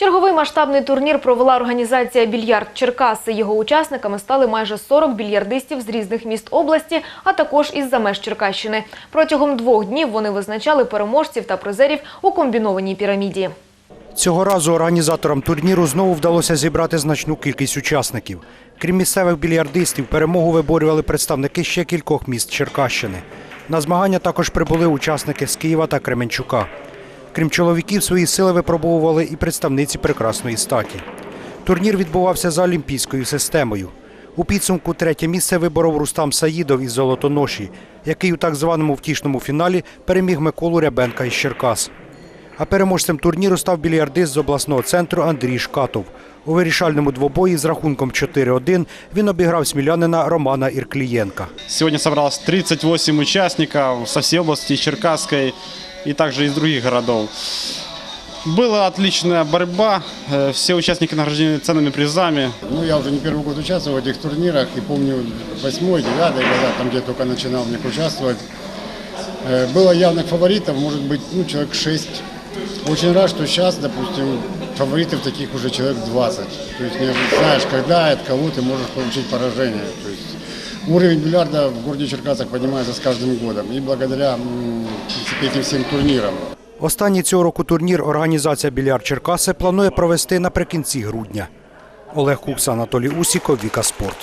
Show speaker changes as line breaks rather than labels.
Черговий масштабний турнір провела організація «Більярд Черкаси». Його учасниками стали майже 40 більярдистів з різних міст області, а також із-за меж Черкащини. Протягом двох днів вони визначали переможців та призерів у комбінованій піраміді.
Цього разу організаторам турніру знову вдалося зібрати значну кількість учасників. Крім місцевих більярдистів, перемогу виборювали представники ще кількох міст Черкащини. На змагання також прибули учасники з Києва та Кременчука. Крім чоловіків, свої сили випробовували і представниці прекрасної статі. Турнір відбувався за олімпійською системою. У підсумку третє місце виборов Рустам Саїдов із Золотоноші, який у так званому втішному фіналі переміг Миколу Рябенка із Черкас. А переможцем турніру став більярдист з обласного центру Андрій Шкатов. У вирішальному двобої з рахунком 4-1 він обіграв смілянина Романа Ірклієнка.
Сегодня собралось 38 участников со всей области Черкасской и также из других городов. Была отличная борьба, э, все участники награждены ценными призами.
Ну, я уже не первый год участвую в этих турнирах и помню восьмой, девятый года, там где я только начинал в них участвовать. Э, Было явных фаворитов, может быть, ну, человек 6. Очень рад, что сейчас, допустим, фаворитов таких уже человек 20. То есть не знаешь, когда и от кого ты можешь получить поражение. То есть уровень бильярда в городе Черкасах поднимается с каждым годом. И благодаря м, в принципе, этим всем турнирам.
Останній цього року турнір організація Біляр Черкаси планує провести наприкінці грудня. Олег Кукса, Анатолій Усіков, Віка Спорт.